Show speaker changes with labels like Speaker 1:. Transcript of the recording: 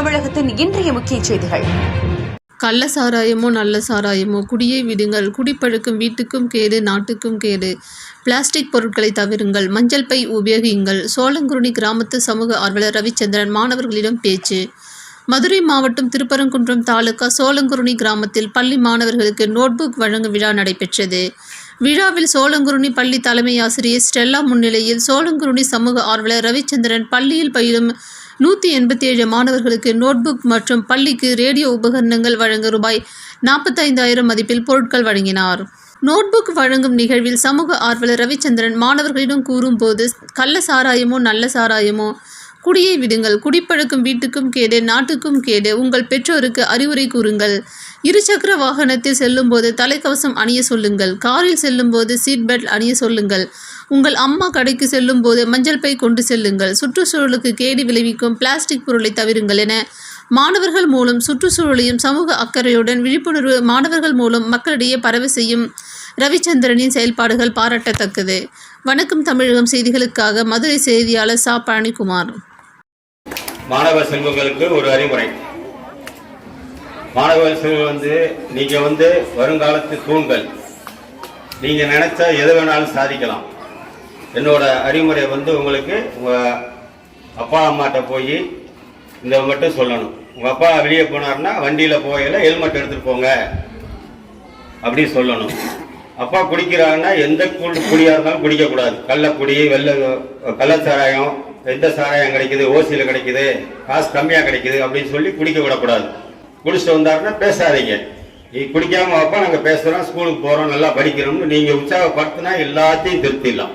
Speaker 1: தமிழகத்தின் இன்றைய முக்கிய செய்திகள்.
Speaker 2: கள்ள சாராயமோ நல்ல சாராயமோ குடியை விடுங்கள். குடிப்பழுக்கும் வீட்டுக்கும் கேடு நாட்டுக்கும் கேடு. பிளாஸ்டிக் பொருட்களை தவிருங்கள். மஞ்சள் பை உபயோகியுங்கள். சோளங்குருணி கிராமத்து சமூக ஆர்வலர் ரவிச்சந்திரன் மாணவர்களிடம் பேச்சு. மதுரை மாவட்டம் திருப்பரங்குன்றம் தாலுகா சோளங்குருணி கிராமத்தில் பள்ளி மாணவர்களுக்கு நோட்புக் வழங்கும் விழா நடைபெற்றது. விழாவில் சோளங்குருணி பள்ளி தலைமை ஆசிரியர் ஸ்டெல்லா முன்னிலையில் சோளங்குருணி சமூக ஆர்வலர் ரவிச்சந்திரன் பள்ளியில் பயிலும் நூற்றி எண்பத்தி ஏழு மாணவர்களுக்கு நோட்புக் மற்றும் பள்ளிக்கு ரேடியோ உபகரணங்கள் வழங்க ரூபாய் நாற்பத்தைந்தாயிரம் மதிப்பில் பொருட்கள் வழங்கினார். நோட்புக் வழங்கும் நிகழ்வில் சமூக ஆர்வலர் ரவிச்சந்திரன் மாணவர்களிடம் கூறும்போது கள்ள சாராயமோ நல்ல சாராயமோ? குடியை விடுங்கள். குடிப்பழக்கும் வீட்டுக்கும் கேடு நாட்டுக்கும் கேடு. உங்கள் பெற்றோருக்கு அறிவுரை கூறுங்கள். இருசக்கர வாகனத்தில் செல்லும்போது தலைக்கவசம் அணிய சொல்லுங்கள். காரில் செல்லும்போது சீட் பெல்ட் அணிய சொல்லுங்கள். உங்கள் அம்மா கடைக்கு செல்லும்போது மஞ்சள் பை கொண்டு செல்லுங்கள். சுற்றுச்சூழலுக்கு கேடு விளைவிக்கும் பிளாஸ்டிக் பொருளை தவிருங்கள் என மாணவர்கள் மூலம் சுற்றுச்சூழலையும் சமூக அக்கறையுடன் விழிப்புணர்வு மாணவர்கள் மூலம் மக்களிடையே பரவ செய்யும் ரவிச்சந்திரனின் செயல்பாடுகள் பாராட்டத்தக்கது. வணக்கம் தமிழகம் செய்திகளுக்காக மதுரை செய்தியாளர் சா. பழனிக்குமார்.
Speaker 3: மாணவ செல்வங்களுக்கு ஒரு அறிவுரை. மாணவ செல்வம் வந்து நீங்க வந்து வருங்காலத்து தூண்கள். நீங்க நினச்சா எது வேணாலும் சாதிக்கலாம். என்னோட அறிவுரை வந்து உங்களுக்கு உங்க அப்பா அம்மாட்ட போய் இந்த மட்டும் சொல்லணும். உங்க அப்பா வெளியே போனாருன்னா வண்டியில போகல ஹெல்மெட் எடுத்துட்டு போங்க. அப்படி சொல்லணும். அப்பா குடிக்கிறாங்கன்னா எந்த குடி- குடியா இருந்தாலும் குடிக்கக்கூடாது. கள்ளக்குடி வெள்ள கள்ளச்சாராயம் எந்த சாராயம் கிடைக்குது ஓசியில் கிடைக்குது காசு கம்மியாக கிடைக்குது அப்படின்னு சொல்லி குடிக்க விடக்கூடாது. குடிச்சிட்டு வந்தாருன்னா பேசாதீங்க. நீ குடிக்காம அப்பா நாங்கள் பேசுகிறோம் ஸ்கூலுக்கு போகிறோம் நல்லா படிக்கிறோம்னு நீங்கள் உற்சாகப்படுத்தினா எல்லாத்தையும் திருத்திடலாம்.